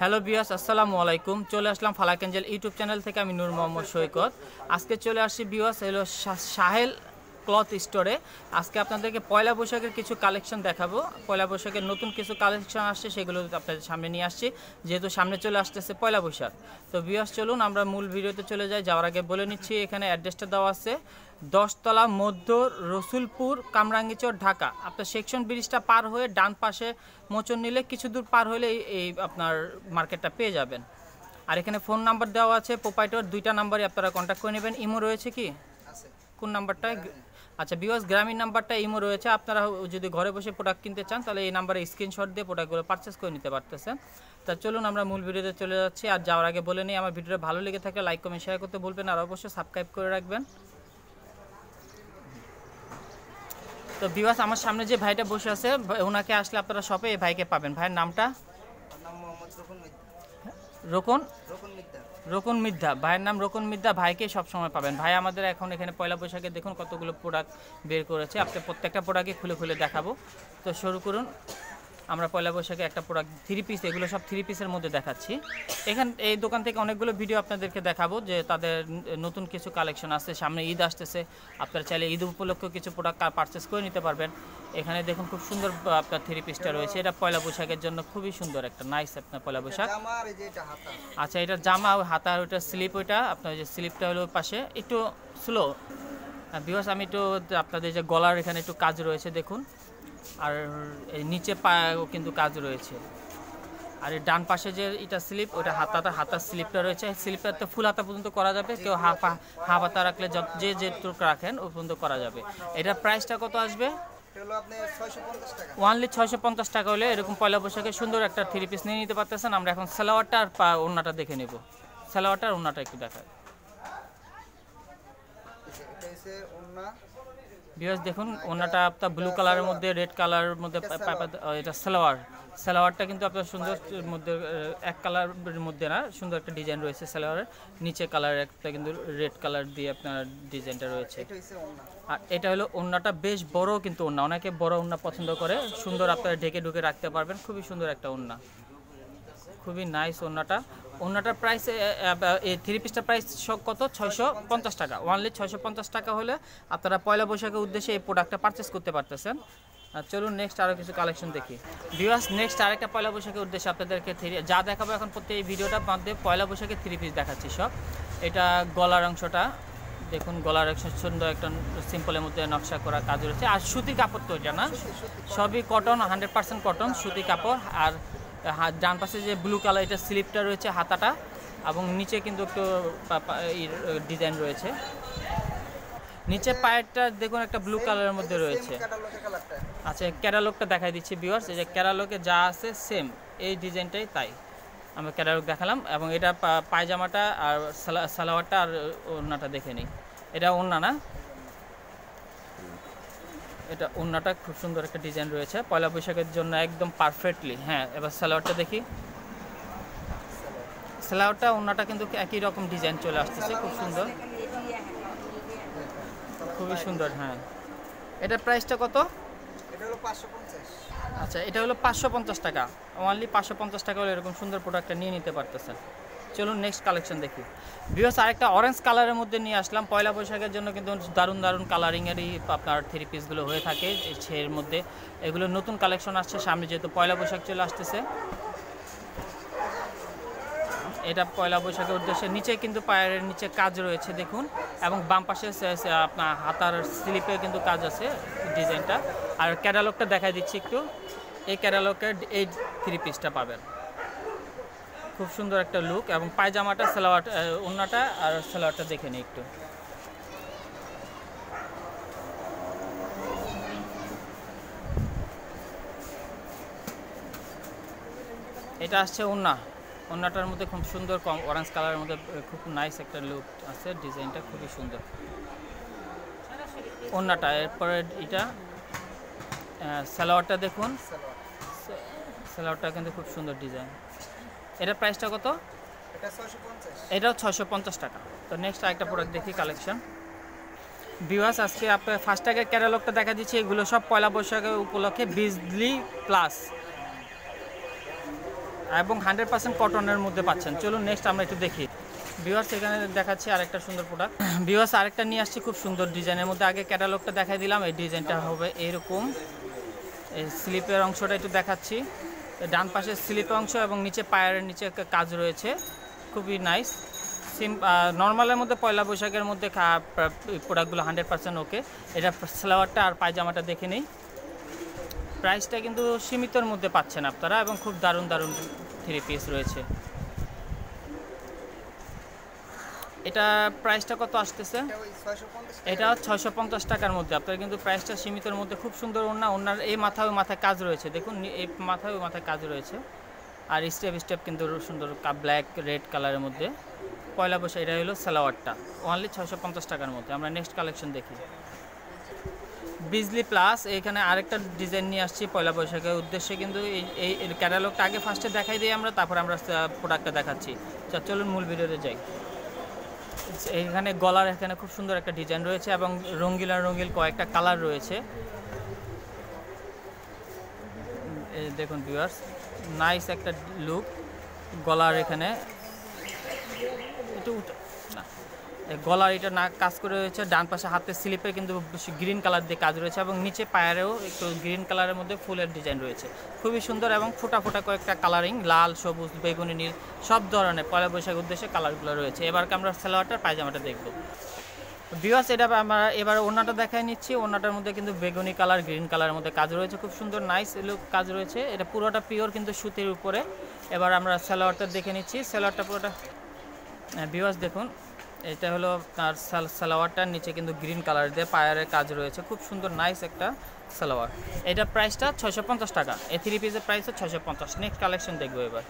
Hello বিয়াস আসসালামু আলাইকুম। চলে আসলাম ফালাক ইউটিউব চ্যানেল থেকে আমি নূর মোহাম্মদ সৈকত। আজকে চলে আসছি বিয়াস এলো সাহেল ক্লথ স্টোরে আজকে আপনাদেরকে পয়লা বৈশাখের কিছু কালেকশন দেখাবো। পয়লা বৈশাখের নতুন কিছু কালেকশন আসছে সেগুলো আপনাদের সামনে নিয়ে আসছি। যেহেতু সামনে চলে আসতেছে পয়লা বৈশাখ। তো বিয়াস চলুন আমরা মূল ভিডিওতে চলে যাই। যাওয়ার আগে বলে নিচ্ছি এখানে অ্যাড্রেসটা দেওয়া আছে। দশতলা মধ্য রসুলপুর কামরাঙ্গিচর ঢাকা। আপনার সেকশন ব্রিজটা পার হয়ে ডান পাশে মোচন নিলে কিছু দূর পার হলে এই- আপনার মার্কেটটা পেয়ে যাবেন। আর এখানে ফোন নাম্বার দেওয়া আছে প্রোপাইটর দুইটা নাম্বারে আপনারা কন্ট্যাক্ট করে নেবেন। ইমো রয়েছে কি? কোন নাম্বারটা আচ্ছা বিকজ গ্রামীণ নাম্বারটা ইমো রয়েছে। আপনারা যদি ঘরে বসে প্রোডাক্ট কিনতে চান, তাহলে এই নাম্বারে স্ক্রিনশট দিয়ে প্রোডাক্টগুলো পারচেস করে নিতে পারতেছেন। তা চলুন, আমরা মূল ভিডিওতে চলে যাচ্ছি। আর যাওয়ার আগে বলে নিই, আমার ভিডিওটা ভালো লেগে থাকলে লাইক কমেন্ট শেয়ার করতে ভুলবেন আর অবশ্যই সাবস্ক্রাইব করে রাখবেন। তো বিবাস আমার সামনে যে ভাইটা বসে আছে, ওনাকে আসলে আপনারা শপে এই ভাইকে পাবেন। ভাইয়ের নামটা? নাম মোহাম্মদ রকুন? রোকন মিদ্দা। ভাইয়ের নাম রোকন মিদ্দা। ভাইকে সবসময় পাবেন। ভাই আমাদের এখন এখানে পয়লা বৈশাখে দেখুন কতগুলো প্রোডাক্ট বের করেছে। আপনি প্রত্যেকটা প্রোডাক্টই খুলে খুলে দেখাবো। তো শুরু করুন। আমরা পয়লা বৈশাখে একটা প্রোডাক্ট থ্রি পিস এগুলো সব থ্রি পিসের মধ্যে দেখাচ্ছি। এখান এই দোকান থেকে অনেকগুলো ভিডিও আপনাদেরকে দেখাবো যে তাদের নতুন কিছু কালেকশন আসছে সামনে ঈদ আসতেছে। আপনারা চাইলে ঈদ উপলক্ষে কিছু প্রোডাক্ট পারচেস করে নিতে পারবেন। এখানে দেখুন খুব সুন্দর আপনার থ্রি পিসটা রয়েছে। এটা পয়লা বৈশাখের জন্য খুবই সুন্দর একটা নাইস আপনার পয়লা বৈশাখ। আচ্ছা এটা জামা হাতা ওইটা স্লিপ ওইটা আপনার যে স্লিপটা হলো পাশে। একটু স্লো বিকজ আমি একটু আপনাদের যে গলার এখানে একটু কাজ রয়েছে, দেখুন। আর এই নিচে পায়েও কিন্তু কাজ রয়েছে। আর এই ডান পাশে যে এটা স্লিপ ওইটা হাতাটা, হাতার স্লিপটা রয়েছে। স্লিপটা তো ফুল হাতা পর্যন্ত করা যাবে। কেউ হাফ হাফ হাতা রাখলে যে যেটুকু রাখেন, ও পর্যন্ত করা যাবে। এটার প্রাইসটা কত আসবে? ওয়ানলি ছয়শো পঞ্চাশ টাকা। হলে এরকম পয়লা বৈশাখে সুন্দর একটা থ্রি পিস নিয়ে নিতে পারতেছেন। আমরা এখন সালোয়ারটা আর পা ওড়নাটা দেখে নেব। সালোয়ারটা আর ওনাটা একটু দেখায় বিকজ দেখুন ওনাটা আপনার ব্লু কালারের মধ্যে রেড কালারের মধ্যে এটা সালোয়ার। সালোয়ারটা কিন্তু আপনার সুন্দর মধ্যে এক কালারের মধ্যে না সুন্দর একটা ডিজাইন রয়েছে সালোয়ারের। নিচে কালার একটা কিন্তু রেড কালার দিয়ে আপনার ডিজাইনটা রয়েছে। ওন্না আর এটা হলো ওড়নাটা বেশ বড় কিন্তু ওড়না। অনেকে বড় ওড়না পছন্দ করে সুন্দর আপনারা ঢেকে ঢুকে রাখতে পারবেন। খুবই সুন্দর একটা ওড়না। খুবই নাইস ওড়নাটা। ওড়নাটার প্রাইস এই থ্রি পিসটার প্রাইস কত? ছয়শো পঞ্চাশ টাকা। ওয়ানলি ছয়শো পঞ্চাশ টাকা হলে আপনারা পয়লা বৈশাখের উদ্দেশ্যে এই প্রোডাক্টটা পারচেস করতে পারতেছেন। চলুন নেক্সট আরও কিছু কালেকশন দেখি। ভিউয়ার্স নেক্সট আরেকটা পয়লা বৈশাখের উদ্দেশ্যে আপনাদেরকে থ্রি যা দেখাবো এখন প্রত্যেক এই ভিডিওটার মধ্যে পয়লা বৈশাখের থ্রি পিস দেখাচ্ছি সব। এটা গলার অংশটা, দেখুন গলার অংশ সুন্দর একটা সিম্পলের মধ্যে নকশা করা কাজ রয়েছে। আর সুতি কাপড় তো এটা না? সবই কটন হান্ড্রেড পার্সেন্ট কটন সুতি কাপড়। আর ডান পাশে যে ব্লু কালার এটা স্লিপটা রয়েছে হাতাটা। এবং নিচে কিন্তু একটু ডিজাইন রয়েছে। নিচে পায়েরটা দেখুন একটা ব্লু কালারের মধ্যে রয়েছে। আচ্ছা ক্যাটালগটা দেখাই দিচ্ছি ভিউয়ার্স এই যে ক্যাটালগে যা আছে সেম এই ডিজাইনটাই তাই। আমরা ক্যাটালগ দেখালাম এবং এটা পায়জামাটা আর সালা- সালোয়ারটা আর ওড়নাটা দেখে নিই। এটা ওড়না না? এটা ওড়নাটা খুব সুন্দর একটা ডিজাইন রয়েছে। পয়লা বৈশাখের জন্য একদম পারফেক্টলি হ্যাঁ এবার সালোয়ারটা দেখি। সালোয়ারটা, ওড়নাটা কিন্তু একই রকম ডিজাইন চলে আসতেছে, খুব সুন্দর। খুবই সুন্দর হ্যাঁ। এটার প্রাইসটা কত? আচ্ছা এটা হলো পাঁচশো পঞ্চাশ টাকা। অনলি পাঁচশো পঞ্চাশ টাকা হলে এরকম সুন্দর প্রোডাক্টটা নিয়ে নিতে পারতেছেন। চলুন নেক্সট কালেকশন দেখি। বিকজ আরেকটা অরেঞ্জ কালারের মধ্যে নিয়ে আসলাম। পয়লা বৈশাখের জন্য কিন্তু দারুণ দারুণ কালারিংয়েরই আপনার থ্রি পিসগুলো হয়ে থাকে এর মধ্যে। এগুলো নতুন কালেকশন আসছে, সামনে যেহেতু পয়লা বৈশাখ চলে আসতেছে। এটা পয়লা বৈশাখের উদ্দেশ্যে। নিচে কিন্তু পায়ের নিচে কাজ রয়েছে, দেখুন। এবং বাম পাশে আপনার হাতার স্লিপে কিন্তু কাজ আছে। ডিজাইনটা। আর ক্যাটালগটা দেখাই দিচ্ছি একটু। এই ক্যাটালগের এই থ্রি পিসটা পাবেন। খুব সুন্দর একটা লুক এবং পায়জামাটা, সালোয়ার ওড়নাটা আর সালোয়ারটা দেখে নিই একটু। এটা আসছে ওড়না। ওড়নাটার মধ্যে খুব সুন্দর কম অরেঞ্জ কালারের মধ্যে খুব নাইস একটা লুক আছে। ডিজাইনটা খুবই সুন্দর। ওড়নাটা এরপরে এটা সালোয়ারটা দেখুন। সালোয়ার সালোয়ারটা কিন্তু খুব সুন্দর ডিজাইন। এটার প্রাইসটা কত? এটা এটাও ছয়শো পঞ্চাশ টাকা। তো নেক্সট আরেকটা প্রোডাক্ট দেখি কালেকশন বিওয়াস আজকে আপনার ফার্স্ট টাকের ক্যাটালগটা দেখা দিচ্ছি। এগুলো সব পয়লা বৈশাখের উপলক্ষে বিজলি প্লাস এবং হান্ড্রেড পার্সেন্ট কটনের মধ্যে পাচ্ছেন। চলুন নেক্সট আমরা একটু দেখি। বিওয়ার্স এখানে দেখাচ্ছি আরেকটা সুন্দর প্রোডাক্ট বিওয়ার্স আরেকটা নিয়ে আসছি খুব সুন্দর ডিজাইনের মধ্যে। আগে ক্যাটালগটা দেখাই দিলাম, এই ডিজাইনটা হবে এরকম। এই স্লিপের অংশটা একটু দেখাচ্ছি। ডান পাশে স্লিপের অংশ এবং নিচে পায়ের নিচে একটা কাজ রয়েছে। খুবই নাইস সিম নর্মালের মধ্যে পয়লা বৈশাখের মধ্যে প্রোডাক্টগুলো হান্ড্রেড পার্সেন্ট ওকে এটা সালোয়ারটা আর পায়জামাটা দেখে নিই। প্রাইসটা কিন্তু সীমিতর মধ্যে পাচ্ছেন আপনারা এবং খুব দারুণ দারুণ থ্রি পিস রয়েছে। এটা প্রাইসটা কত আসতেছে? এটা ছয়শো পঞ্চাশ টাকার মধ্যে। আপনার কিন্তু প্রাইসটা সীমিতের মধ্যে খুব সুন্দর ওনা ওনার এই মাথায় ওই মাথায় কাজ রয়েছে। দেখুন, এই মাথায় ওই মাথায় কাজ রয়েছে। আর স্টেপ স্টেপ কিন্তু সুন্দর ব্ল্যাক রেড কালারের মধ্যে। পয়লা বৈশাখ, এটা হলো সালোয়ারটা। ওনলি ছয়শো পঞ্চাশ টাকার মধ্যে। আমরা নেক্সট কালেকশন দেখি। বিজলি প্লাস এখানে আরেকটা ডিজাইন নিয়ে আসছি পয়লা বৈশাখের উদ্দেশ্যে। কিন্তু এই ক্যাটালগটা আগে ফার্স্টে দেখাই দিই আমরা, তারপর আমরা প্রোডাক্টটা দেখাচ্ছি। চলুন মূল ভিডিওতে যাই। এখানে গলার এখানে খুব সুন্দর একটা ডিজাইন রয়েছে এবং রঙ্গিল আর রঙ্গিল কয়েকটা কালার রয়েছে। দেখুন ভিউয়ার্স নাইস একটা লুক গলার এখানে। একটু গলার এটা না কাজ করে রয়েছে, ডান পাশে হাতের স্লিপে কিন্তু গ্রিন কালার দিয়ে কাজ রয়েছে এবং নিচে পায়েরও একটু গ্রিন কালারের মধ্যে ফুলের ডিজাইন রয়েছে। খুবই সুন্দর এবং ফোটা ফোটা কয়েকটা কালারিং, লাল, সবুজ, বেগুনি, নীল, সব ধরনের পয়লা বৈশাখ উদ্দেশ্যে কালারগুলো রয়েছে। এবার আমরা সালোয়ারটার পায়জামাটা দেখব। বিওয়াস এটা আমরা এবার ওনাটা দেখাই নিচ্ছি। ওনাটার মধ্যে কিন্তু বেগুনি কালার, গ্রিন কালারের মধ্যে কাজ রয়েছে। খুব সুন্দর নাইস লুক কাজ রয়েছে। এটা পুরোটা পিওর কিন্তু সুতির উপরে। এবার আমরা সালোয়ারটা দেখে নিচ্ছি। সালোয়ারটা পুরোটা বিওয়াস দেখুন। এটা হলো তার সাল সালোয়ারটার নিচে কিন্তু গ্রিন কালার দিয়ে পায়ারের কাজ রয়েছে। খুব সুন্দর নাইস একটা সালোয়ার। এটা প্রাইসটা ছয়শো পঞ্চাশ টাকা। এই থ্রি পিসের প্রাইস ছয়শো পঞ্চাশ। নেক্সট কালেকশন দেখব এবার।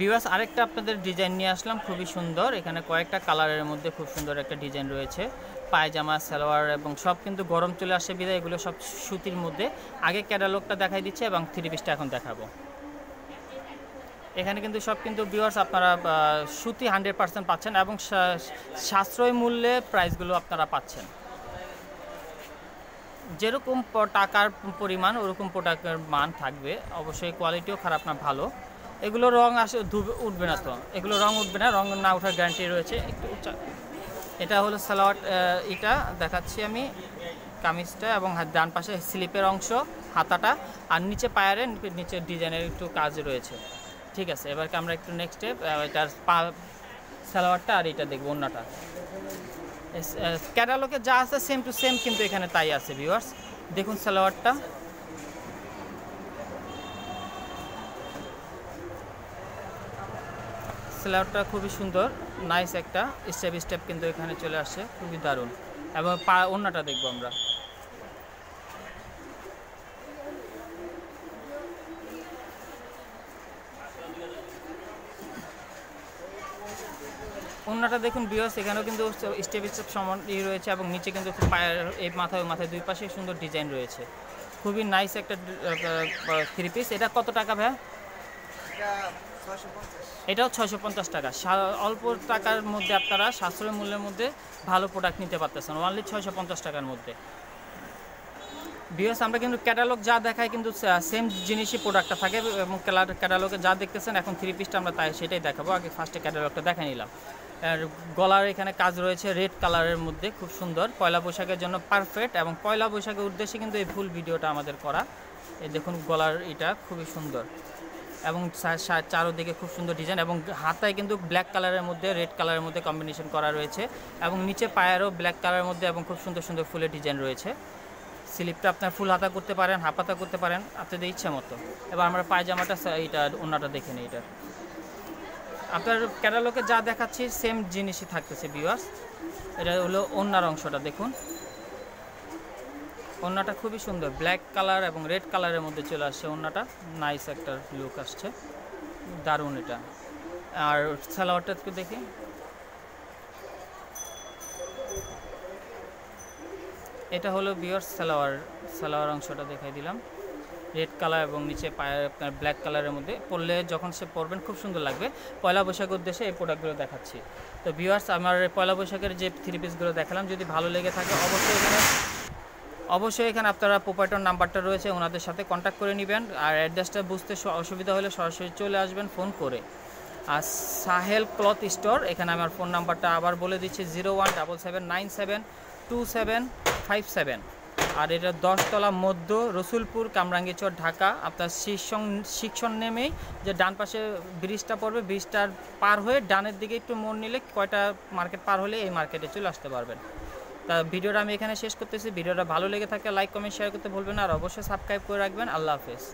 বিওয়াস আরেকটা আপনাদের ডিজাইন নিয়ে আসলাম। খুবই সুন্দর। এখানে কয়েকটা কালারের মধ্যে খুব সুন্দর একটা ডিজাইন রয়েছে। পায়জামা, সালোয়ার এবং সব কিন্তু গরম চলে আসে বিদায়। এগুলো সব সুতির মধ্যে। আগে ক্যাটালগটা দেখাই দিচ্ছে এবং থ্রি পিসটা এখন দেখাবো। এখানে কিন্তু সব কিন্তু ভিউয়ার্স আপনারা সুতি হান্ড্রেড পার্সেন্ট পাচ্ছেন এবং সাশ্রয় মূল্যে প্রাইসগুলো আপনারা পাচ্ছেন। যেরকম টাকার পরিমাণ, ওরকম প্রোডাক্টের মান থাকবে। অবশ্যই কোয়ালিটিও খারাপ না, ভালো। এগুলো রং আসে উঠবে না তো। এগুলো রং উঠবে না, রং না ওঠার গ্যারান্টি রয়েছে। একটু এটা হলো সালোয়ার এটা দেখাচ্ছি আমি কামিজটা এবং ডান পাশে স্লিপের অংশ, হাতাটা। আর নিচে পায়ারে নিচে ডিজাইনের একটু কাজ রয়েছে। ঠিক আছে এবারকে আমরা একটু নেক্সট স্টেপ এটার পা, সালোয়ারটা আর এটা দেখব অন্যটা। ক্যাটালগে যা আছে সেম টু সেম কিন্তু এখানে তাই আছে ভিউয়ার্স দেখুন সালোয়ারটা। সালোয়ারটা খুবই সুন্দর নাইস একটা স্টেপ স্টেপ কিন্তু এখানে চলে আসছে খুবই দারুণ। এবং পা, অন্যটা দেখব আমরা। অন্যটা দেখুন বিয়স, এখানেও কিন্তু স্টেপ স্টেপ সমান ই রয়েছে এবং নিচে কিন্তু পায়ের এই মাথায় মাথায় দুই পাশে সুন্দর ডিজাইন রয়েছে। খুবই নাইস একটা থ্রি পিস এটা কত টাকা পঞ্চাশ এটাও ছয়শো পঞ্চাশ টাকা। অল্প টাকার মধ্যে আপনারা সাশ্রয় মূল্যের মধ্যে ভালো প্রোডাক্ট নিতে পারতেছেন। অনলি ছয়শো পঞ্চাশ টাকার মধ্যে। বিএস আমরা কিন্তু ক্যাটালগ যা দেখায় কিন্তু সেম জিনিসই প্রোডাক্টটা থাকে এবং ক্যাটালগে যা দেখতেছেন, এখন থ্রি পিসটা আমরা তাই সেটাই দেখাবো। আগে ফার্স্টে ক্যাটালগটা দেখে নিলাম। আর গলার এখানে কাজ রয়েছে রেড কালারের মধ্যে, খুব সুন্দর। পয়লা বৈশাখের জন্য পারফেক্ট এবং পয়লা বৈশাখের উদ্দেশ্যে কিন্তু এই ফুল ভিডিওটা আমাদের করা। এই দেখুন গলার এটা খুবই সুন্দর এবং চারোদিকে খুব সুন্দর ডিজাইন এবং হাতায় কিন্তু ব্ল্যাক কালারের মধ্যে রেড কালারের মধ্যে কম্বিনেশন করা রয়েছে এবং নিচে পায়েরও ব্ল্যাক কালারের মধ্যে এবং খুব সুন্দর সুন্দর ফুলের ডিজাইন রয়েছে। স্লিপটা আপনার ফুল হাতা করতে পারেন, হাফ হাতা করতে পারেন, আপনাদের ইচ্ছা মতো। এবার আমরা পায়জামাটা এইটা ওনাটা দেখে নিই এটা আপনার ক্যাটালগে যা দেখাচ্ছি সেম জিনিসই থাকতেছে বিওয়ার্স এটা হলো ওনার অংশটা, দেখুন। ওন্নাটা খুবই সুন্দর। ব্ল্যাক কালার এবং রেড কালারের মধ্যে চলে আসছে ওন্নাটা। নাইস একটা লুক আসছে। দারুণ এটা। আর সালোয়ারটা একটু দেখি। এটা হলো বিয়ার সালোয়ার সালোয়ার অংশটা দেখাই দিলাম। রেড কালার এবং নিচে পায়ের আপনার ব্ল্যাক কালারের মধ্যে পরলে যখন সে পরবেন, খুব সুন্দর লাগবে। পয়লা বৈশাখের উদ্দেশ্যে এই প্রোডাক্টগুলো দেখাচ্ছি। তো ভিউয়ার্স আমার পয়লা বৈশাখের যে থ্রি পিসগুলো দেখালাম, যদি ভালো লেগে থাকে, অবশ্যই এখানে অবশ্যই এখানে আপনারা প্রোপাইটর নাম্বারটা রয়েছে, ওনাদের সাথে কন্ট্যাক্ট করে নেবেন। আর অ্যাড্রেসটা বুঝতে অসুবিধা হলে সরাসরি চলে আসবেন ফোন করে। আর সাহেল ক্লথ স্টোর এখানে আমার ফোন নাম্বারটা আবার বলে দিচ্ছি zero one double seven nine seven two seven five seven আর এটা দশতলা মধ্য রসুলপুর কামরাঙ্গীচর ঢাকা। আপনার শিক্ষণ শিক্ষণ নেমেই যে ডান পাশে ব্রিজটা পড়বে, ব্রিজটার পার হয়ে ডানের দিকে একটু মোড় নিলে কয়টা মার্কেট পার হলে এই মার্কেটে চলে আসতে পারবেন। তা ভিডিওটা আমি এখানে শেষ করতেছি। ভিডিওটা ভালো লেগে থাকে, লাইক, কমেন্ট, শেয়ার করতে ভুলবেন আর অবশ্যই সাবস্ক্রাইব করে রাখবেন। আল্লাহ হাফেজ।